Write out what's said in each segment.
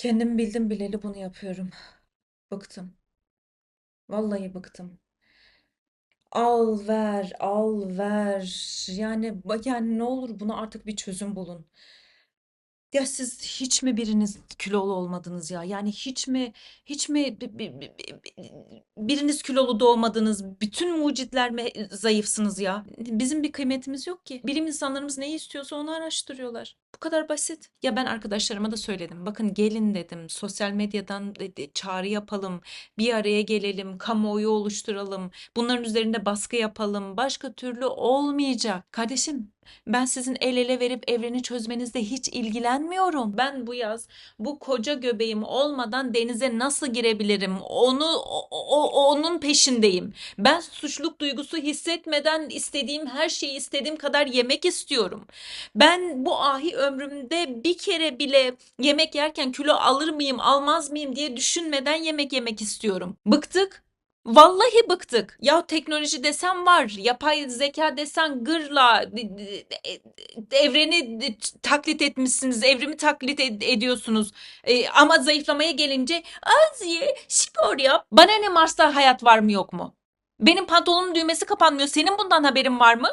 Kendim bildim bileli bunu yapıyorum. Bıktım. Vallahi bıktım. Al ver, al ver. Yani yani ne olur buna artık bir çözüm bulun. Ya siz hiç mi biriniz kilolu olmadınız ya? Yani hiç mi hiç mi bi- bi- bi- bi- biriniz kilolu doğmadınız? Bütün mucitler mi zayıfsınız ya? Bizim bir kıymetimiz yok ki. Bilim insanlarımız neyi istiyorsa onu araştırıyorlar. Bu kadar basit. Ya ben arkadaşlarıma da söyledim. Bakın gelin dedim. Sosyal medyadan de- de çağrı yapalım. Bir araya gelelim. Kamuoyu oluşturalım. Bunların üzerinde baskı yapalım. Başka türlü olmayacak. Kardeşim ben sizin el ele verip evreni çözmenizle hiç ilgilenmiyorum. Ben bu yaz bu koca göbeğim olmadan denize nasıl girebilirim? Onu o- o- onun peşindeyim. Ben suçluluk duygusu hissetmeden istediğim her şeyi istediğim kadar yemek istiyorum. Ben bu ahi ömrümde bir kere bile yemek yerken kilo alır mıyım, almaz mıyım diye düşünmeden yemek yemek istiyorum. Bıktık. Vallahi bıktık. Ya teknoloji desen var, yapay zeka desen gırla, d- e- evreni taklit etmişsiniz, evrimi taklit ed- ediyorsunuz. E, ama zayıflamaya gelince az ye, spor yap. Bana ne Mars'ta hayat var mı yok mu? Benim pantolonun düğmesi kapanmıyor. Senin bundan haberin var mı?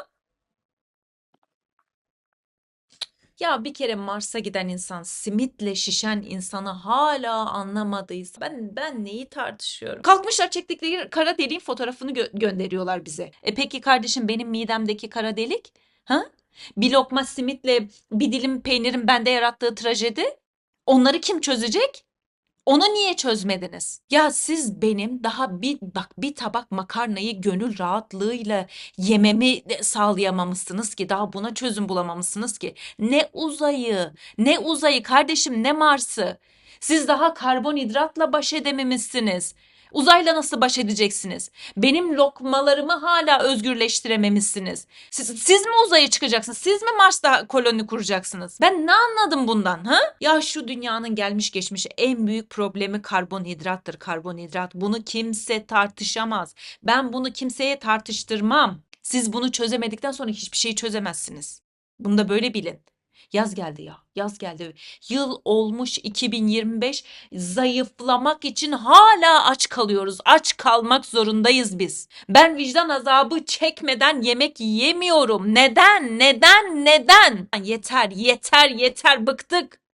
Ya bir kere Mars'a giden insan, simitle şişen insanı hala anlamadıysa ben ben neyi tartışıyorum? Kalkmışlar çektikleri kara deliğin fotoğrafını gö- gönderiyorlar bize. E peki kardeşim benim midemdeki kara delik? Ha? Bir lokma simitle bir dilim peynirin bende yarattığı trajedi? Onları kim çözecek? Onu niye çözmediniz? Ya siz benim daha bir bak bir tabak makarnayı gönül rahatlığıyla yememi sağlayamamışsınız ki daha buna çözüm bulamamışsınız ki. Ne uzayı, ne uzayı kardeşim ne Mars'ı. Siz daha karbonhidratla baş edememişsiniz. Uzayla nasıl baş edeceksiniz? Benim lokmalarımı hala özgürleştirememişsiniz. Siz, siz mi uzaya çıkacaksınız? Siz mi Mars'ta koloni kuracaksınız? Ben ne anladım bundan ha? Ya şu dünyanın gelmiş geçmiş en büyük problemi karbonhidrattır karbonhidrat. Bunu kimse tartışamaz. Ben bunu kimseye tartıştırmam. Siz bunu çözemedikten sonra hiçbir şeyi çözemezsiniz. Bunu da böyle bilin. Yaz geldi ya. Yaz geldi. Yıl olmuş 2025. Zayıflamak için hala aç kalıyoruz. Aç kalmak zorundayız biz. Ben vicdan azabı çekmeden yemek yemiyorum. Neden? Neden? Neden? Yeter, yeter, yeter. Bıktık.